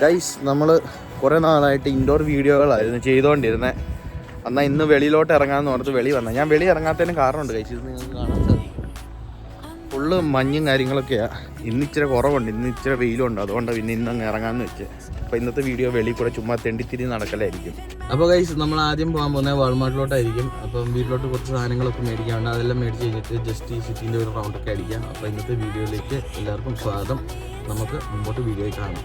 Guys നമ്മൾ കുറേ നാളായിട്ട് ഇൻഡോർ വീഡിയോകളായിരുന്നു ചെയ്തുകൊണ്ടിരുന്നത് എന്നാൽ ഇന്ന് വെളിയിലോട്ട് ഇറങ്ങാമെന്ന് ഓർത്ത് വെളി വന്നത്. ഞാൻ വെളി ഇറങ്ങാത്തതിന് കാരണമുണ്ട് കഴിച്ചു ഇത് നിങ്ങൾക്ക് കാണാൻ സാധിക്കും. ഫുള്ള് മഞ്ഞും കാര്യങ്ങളൊക്കെയാണ് ഇന്ന് ഇച്ചിരി കുറവുണ്ട്. ഇന്ന് ഇച്ചിരി വെയിലുണ്ട്. അതുകൊണ്ട് പിന്നെ ഇന്ന് അങ്ങ് ഇറങ്ങാമെന്ന് വെച്ച്. അപ്പോൾ ഇന്നത്തെ വീഡിയോ വെളിയിൽ കൂടെ ചുമ്മാ തെണ്ടിത്തിരി നടക്കലായിരിക്കും. അപ്പോൾ കൈസ് നമ്മൾ ആദ്യം പോകാൻ പോകുന്നത് വാൾമാർട്ടിലോട്ടായിരിക്കും അപ്പം വീട്ടിലോട്ട് കുറച്ച് സാധനങ്ങളൊക്കെ മേടിക്കാണ്ട് അതെല്ലാം മേടിച്ച് കഴിഞ്ഞിട്ട് ജസ്റ്റ് ഈ സിറ്റിന്റെ ഒരു റൗണ്ടൊക്കെ അടിക്കാം. അപ്പോൾ ഇന്നത്തെ വീഡിയോയിലേക്ക് എല്ലാവർക്കും സ്വാഗതം. നമുക്ക് മുമ്പോട്ട് വീഡിയോയിൽ കാണാം.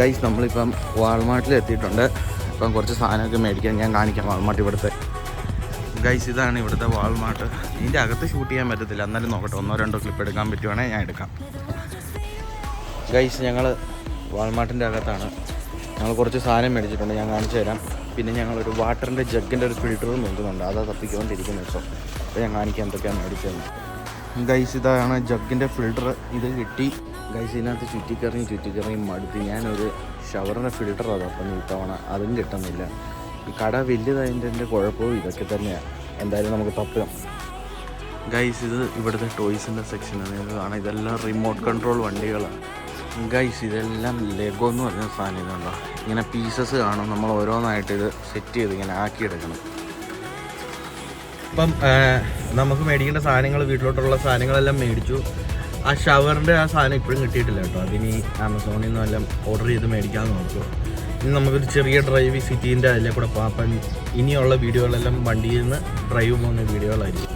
ഗൈസ് നമ്മളിപ്പം വാൾമാർട്ടിൽ എത്തിയിട്ടുണ്ട് ഇപ്പം കുറച്ച് സാധനമൊക്കെ മേടിക്കാൻ ഞാൻ കാണിക്കാം വാൾമാർട്ട് ഇവിടുത്തെ. ഗൈസ് ഇതാണ് ഇവിടുത്തെ വാൾമാർട്ട്. ഇതിന്റെ അകത്ത് ഷൂട്ട് ചെയ്യാൻ പറ്റത്തില്ല. എന്നാലും നോക്കട്ടെ ഒന്നോ രണ്ടോ ക്ലിപ്പ് എടുക്കാൻ പറ്റുവാണെങ്കിൽ ഞാൻ എടുക്കാം. ഗൈസ് ഞങ്ങൾ വാൾമാർട്ടിന്റെ അകത്താണ്. ഞങ്ങൾ കുറച്ച് സാധനം മേടിച്ചിട്ടുണ്ട് ഞാൻ കാണിച്ചു തരാം. പിന്നെ ഞങ്ങളൊരു വാട്ടറിന്റെ ജഗ്ഗിന്റെ ഒരു ഫിൽറ്ററും നോക്കുന്നുണ്ട് അതാ തപ്പിക്കൊണ്ടിരിക്കുന്നു ഇപ്പോൾ അപ്പോൾ ഞാൻ കാണിക്കാം എന്തൊക്കെയാണ് മേടിച്ചതെന്ന്. ഗൈസ് ഇതാണ് ജഗ്ഗിന്റെ ഫിൽട്ടർ ഇത് കിട്ടി. ഗൈസ് ഇതിനകത്ത് ചുറ്റിക്കറങ്ങി ചുറ്റിക്കറങ്ങി മടുത്ത് ഞാനൊരു ഷവറിന്റെ ഫിൽട്ടർ അതപ്പം ഇത്തവണ. അതും കിട്ടുന്നില്ല. കട വലിയതായതിന്റെ കുഴപ്പവും ഇതൊക്കെ തന്നെയാണ് എന്തായാലും നമുക്ക് തപ്പാം ഗൈസ് ഇത് ഇവിടുത്തെ ടോയ്സിന്റെ സെക്ഷനാണ് നിങ്ങൾക്ക് കാണാം. ഇതെല്ലാം റിമോട്ട് കൺട്രോൾ വണ്ടികളാണ്. ഗൈസ് ഇതെല്ലാം ലെഗോ എന്ന് പറഞ്ഞ സാധനം ഇതുണ്ടോ ഇങ്ങനെ പീസസ് കാണും. നമ്മൾ ഓരോന്നായിട്ട് ഇത് സെറ്റ് ചെയ്ത് ഇങ്ങനെ ആക്കിയെടുക്കണം. ഇപ്പം നമുക്ക് മേടിക്കേണ്ട സാധനങ്ങൾ വീട്ടിലോട്ടുള്ള സാധനങ്ങളെല്ലാം മേടിച്ചു. ആ ഷവറിന്റെ ആ സാധനം ഇപ്പോഴും കിട്ടിയിട്ടില്ല കേട്ടോ. അതിനി ആമസോണിൽ നിന്നും എല്ലാം ഓർഡർ ചെയ്ത് മേടിക്കാൻ നോക്കും ഇനി നമുക്കൊരു ചെറിയ ഡ്രൈവ് സിറ്റീന്റെ അതിലെ കൂടെ പോകാം അപ്പം ഇനിയുള്ള വീഡിയോകളെല്ലാം വണ്ടിയിൽ നിന്ന് ഡ്രൈവ് പോകുന്ന വീഡിയോകളായിരിക്കും.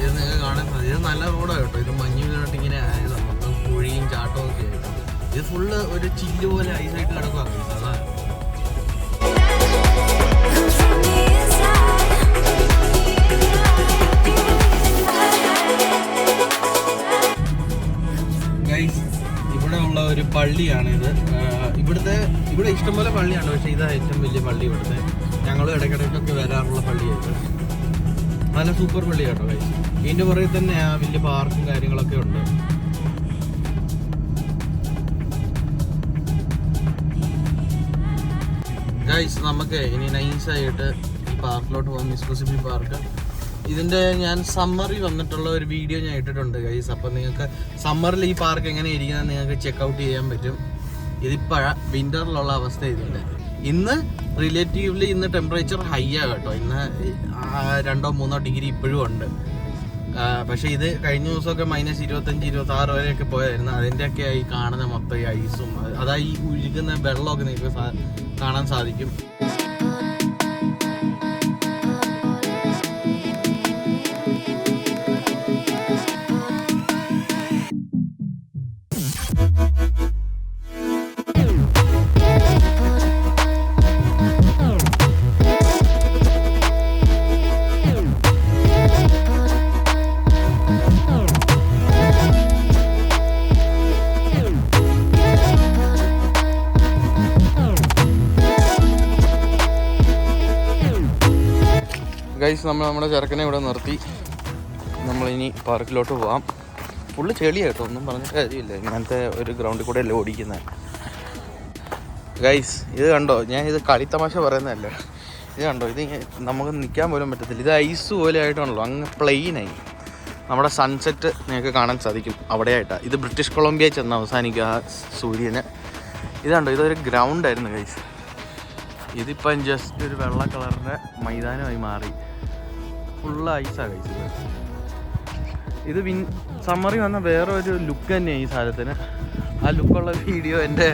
ഇത് നിങ്ങൾക്ക് കാണാൻ ഇത് നല്ല റോഡാണ് കേട്ടോ. ഇത് മഞ്ഞ് വീണിട്ട് ഇങ്ങനെ ആയതാണ് മൊത്തം കുഴിയും ചാട്ടവും ഒക്കെ ആയിട്ട്. ഇത് ഫുള്ള് ഒരു ചില്ല് പോലെ ഐസായിട്ട് കിടക്കുക അതാണ് ഒരു പള്ളിയാണ് ഇത് ഇവിടുത്തെ ഇവിടെ ഇഷ്ടംപോലെ പള്ളിയാണ് പക്ഷേ ഇതാ ഏറ്റവും വലിയ പള്ളി ഇവിടുത്തെ. ഞങ്ങൾ ഇടയ്ക്കിടയ്ക്കൊക്കെ വരാറുള്ള പള്ളിയായിട്ട്. നല്ല സൂപ്പർ പള്ളി കേട്ടോ ഗൈസ് ഇതിന്റെ പുറകെ തന്നെ ആ വലിയ പാർക്കും കാര്യങ്ങളൊക്കെ ഉണ്ട്. ഗൈസ് നമുക്ക് ഇനി നൈസായിട്ട് ഈ പാർക്കിലോട്ട് പോകാം മിസ്കോസിഫി പാർക്ക് ഇതിന്റെ ഞാൻ സമ്മറിൽ വന്നിട്ടുള്ള ഒരു വീഡിയോ ഞാൻ ഇട്ടിട്ടുണ്ട് ഗൈസ് അപ്പം നിങ്ങൾക്ക് സമ്മറിൽ ഈ പാർക്ക് എങ്ങനെ ഇരിക്കുന്നത് നിങ്ങൾക്ക് ചെക്ക് ഔട്ട് ചെയ്യാൻ പറ്റും. ഇതിപ്പോഴ വിന്ററിലുള്ള അവസ്ഥ ഇതിന്റെ ഇന്ന് റിലേറ്റീവ്ലി ഇന്ന് ടെമ്പറേച്ചർ ഹൈ ആ കേട്ടോ. ഇന്ന് രണ്ടോ മൂന്നോ ഡിഗ്രി ഇപ്പോഴും ഉണ്ട്. പക്ഷെ പക്ഷേ ഇത് കഴിഞ്ഞ ദിവസമൊക്കെ മൈനസ് ഇരുപത്തഞ്ച് ഇരുപത്തി ആറ് വരെയൊക്കെ പോയായിരുന്നു. അതിന്റെയൊക്കെ ഈ കാണുന്ന മൊത്തം ഈ ഐസും അതായി ഈ ഒഴുകുന്ന വെള്ളമൊക്കെ നിങ്ങൾക്ക് കാണാൻ സാധിക്കും. ഗൈസ് നമ്മൾ നമ്മുടെ ചെറുക്കനെ ഇവിടെ നിർത്തി. നമ്മളിനി പാർക്കിലോട്ട് പോകാം ഫുള്ള് ചെളിയാട്ടോ ഒന്നും പറഞ്ഞ കാര്യമില്ല. ഇങ്ങനത്തെ ഒരു ഗ്രൗണ്ടിൽ കൂടെ അല്ലേ ഓടിക്കുന്നത് ഗൈസ് ഇത് കണ്ടോ? ഞാൻ ഇത് കളിത്തമാശ പറയുന്നതല്ല? ഇത് കണ്ടോ? ഇത് നമുക്ക് നിൽക്കാൻ പോലും പറ്റത്തില്ല. ഇത് ഐസ് പോലെ ആയിട്ടാണല്ലോ അങ്ങ് പ്ലെയിനായി നമ്മുടെ സൺസെറ്റ് നിങ്ങൾക്ക് കാണാൻ സാധിക്കും. അവിടെയായിട്ടാണ് ഇത് ബ്രിട്ടീഷ് കൊളംബിയ ചെന്ന് അവസാനിക്കുക ആ സൂര്യന്. ഇത് കണ്ടോ? ഇതൊരു ഗ്രൗണ്ടായിരുന്നു ഗൈസ് ഇതിപ്പം ജസ്റ്റ് ഒരു വെള്ള കളറിന്റെ മൈതാനമായി മാറി. ഫുള്ള് ഐസാണ് കഴിച്ചത്. ഇത് വിൻ സമ്മറി വന്ന വേറെ ഒരു ലുക്ക് തന്നെയാണ് ഈ സാധനത്തിന്. ആ ലുക്കുള്ള വീഡിയോ എന്റെ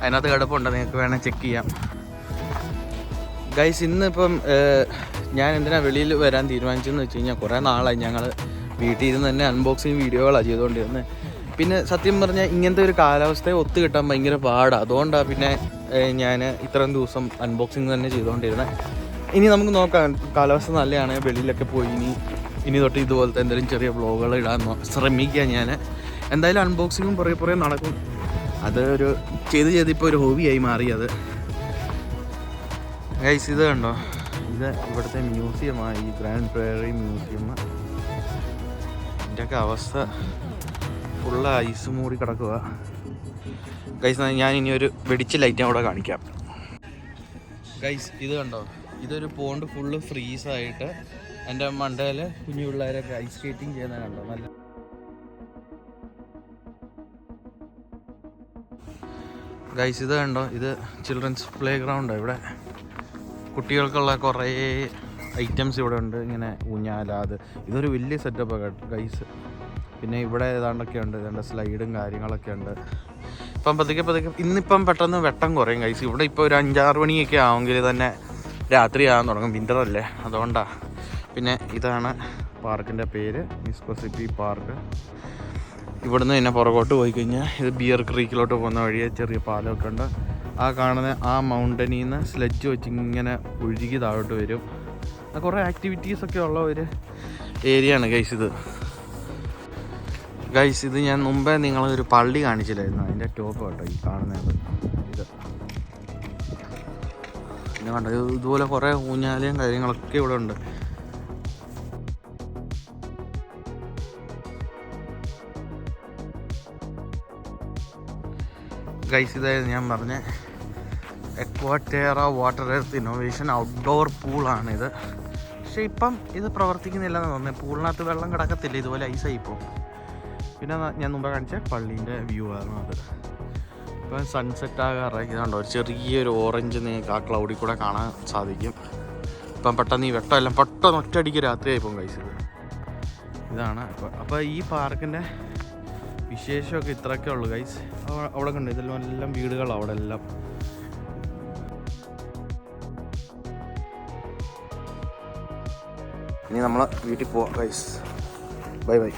അതിനകത്ത് കിടപ്പുണ്ട്. നിങ്ങൾക്ക് വേണേൽ ചെക്ക് ചെയ്യാം. ഗൈസ് ഇന്നിപ്പം ഞാൻ എന്തിനാ വെളിയിൽ വരാൻ തീരുമാനിച്ചെന്ന് വെച്ച് കഴിഞ്ഞാൽ കുറേ നാളായി ഞങ്ങൾ വീട്ടിൽ ഇരുന്ന് തന്നെ അൺബോക്സിങ് വീഡിയോകളാണ് ചെയ്തുകൊണ്ടിരുന്നത് പിന്നെ സത്യം പറഞ്ഞാൽ ഇങ്ങനത്തെ ഒരു കാലാവസ്ഥയെ ഒത്തു കിട്ടാൻ ഭയങ്കര പാടാണ് അതുകൊണ്ടാണ് പിന്നെ ഞാൻ ഇത്രയും ദിവസം അൺബോക്സിങ് തന്നെ ചെയ്തുകൊണ്ടിരുന്നത് ഇനി നമുക്ക് നോക്കാം. കാലാവസ്ഥ നല്ലതാണ് വെളിയിലൊക്കെ പോയി ഇനി ഇനി തൊട്ട് ഇതുപോലത്തെ എന്തെങ്കിലും ചെറിയ വ്ളോഗുകൾ ഇടാൻ ശ്രമിക്കാം ഞാൻ എന്തായാലും അൺബോക്സിങ്ങും പുറകെ പുറകെ നടക്കും. അത് ഒരു ചെയ്ത് ചെയ്ത് ഇപ്പോൾ ഒരു ഹോബിയായി മാറി അത്. ഗൈസ് ഇത് കണ്ടോ? ഇത് ഇവിടുത്തെ മ്യൂസിയമാണ് ഈ ഗ്രാൻഡ് പ്രയറി മ്യൂസിയം ഇതിന്റെയൊക്കെ അവസ്ഥ ഫുള്ള് ഐസ് മൂടി കിടക്കുക ഗൈസ് ഞാൻ ഇനി ഒരു വെടിച്ച ലൈറ്റ് അവിടെ കാണിക്കാം. ഗൈസ് ഇത് കണ്ടോ? ഇതൊരു പോണ്ട് ഫുള്ള് ഫ്രീസായിട്ട് എന്റെ മണ്ടയിൽ കുഞ്ഞു പിള്ളേരൊക്കെ ഐസ് സ്കേറ്റിംഗ് ചെയ്യുന്ന കണ്ടോ? നല്ല ഗൈസ് ഇത് കണ്ടോ? ഇത് ചിൽഡ്രൻസ് പ്ലേ ഗ്രൗണ്ട് ഇവിടെ. കുട്ടികൾക്കുള്ള കുറേ ഐറ്റംസ് ഇവിടെ ഉണ്ട്. ഇങ്ങനെ ഊഞ്ഞാല അത്. ഇതൊരു വലിയ സെറ്റപ്പ് ഗൈസ് പിന്നെ ഇവിടെ ഏതാണ്ടൊക്കെ ഉണ്ട്. ഏതാണ്ട് സ്ലൈഡും കാര്യങ്ങളൊക്കെ ഉണ്ട്. ഇപ്പം പതുക്കെ പതുക്കെ ഇന്നിപ്പം പെട്ടെന്ന് വെട്ടം കുറയും ഗൈസ് ഇവിടെ ഇപ്പോൾ ഒരു അഞ്ചാറ് മണിയൊക്കെ ആവുമെങ്കിൽ തന്നെ രാത്രി ആകാൻ തുടങ്ങും. വിന്റർ അല്ലേ? അതുകൊണ്ടാണ് പിന്നെ ഇതാണ് പാർക്കിന്റെ പേര്. Mississippi park. ഇവിടുന്ന് പിന്നെ പുറകോട്ട് പോയി കഴിഞ്ഞാൽ ഇത് ബിയർ ക്രീക്കിലോട്ട് പോകുന്ന വഴിയെ ചെറിയ പാലമൊക്കെ ഉണ്ട്. ആ കാണുന്ന ആ മൗണ്ടനിൽ നിന്ന് സ്ലെഡ്ജ് വെച്ച് ഇങ്ങനെ ഒഴുകി താഴോട്ട് വരും. കുറേ ആക്ടിവിറ്റീസൊക്കെ ഉള്ള ഒരു ഏരിയ ആണ് ഗൈസ് ഇത്. ഗൈസ് ഇത് ഞാൻ മുമ്പേ നിങ്ങളൊരു പള്ളി കാണിച്ചില്ലായിരുന്നു. അതിന്റെ ടോപ്പ് കേട്ടോ ഈ കാണുന്നത്. പിന്നെ കണ്ടോ ഇതുപോലെ കുറേ ഊഞ്ഞാലയും കാര്യങ്ങളൊക്കെ ഇവിടെ ഉണ്ട്. ഗൈസ് ഇതായിരുന്നു ഞാൻ പറഞ്ഞ Aquatera water earth innovation outdoor പൂളാണിത് പക്ഷേ ഇപ്പം ഇത് പ്രവർത്തിക്കുന്നില്ലെന്ന് തോന്നുന്നത് പൂളിനകത്ത് വെള്ളം കിടക്കത്തില്ല. ഇതുപോലെ ഐസായി പോകും. പിന്നെ ഞാൻ മുമ്പ് കാണിച്ച പള്ളീന്റെ വ്യൂ ആയിരുന്നു അത്. ഇപ്പം സൺസെറ്റ് ആകാറായി ഇതുണ്ടോ ഒരു ചെറിയൊരു ഓറഞ്ച് നിങ്ങൾക്ക് ആ ക്ലൗഡിൽ കൂടെ കാണാൻ സാധിക്കും. ഇപ്പം പെട്ടെന്ന് ഈ വെട്ടമെല്ലാം പെട്ടെന്ന് ഒറ്റയടിക്ക് രാത്രിയായി പോകും കഴിച്ചത് ഇതാണ്. അപ്പോൾ അപ്പോൾ ഈ പാർക്കിന്റെ വിശേഷമൊക്കെ ഇത്രയൊക്കെ ഉള്ളു ഗൈസ് അവിടെ കണ്ടു? ഇതെല്ലാം എല്ലാം വീടുകളാണ് അവിടെ എല്ലാം. ഇനി നമ്മൾ വീട്ടിൽ പോവാം ഗൈസ് ബൈ ബൈ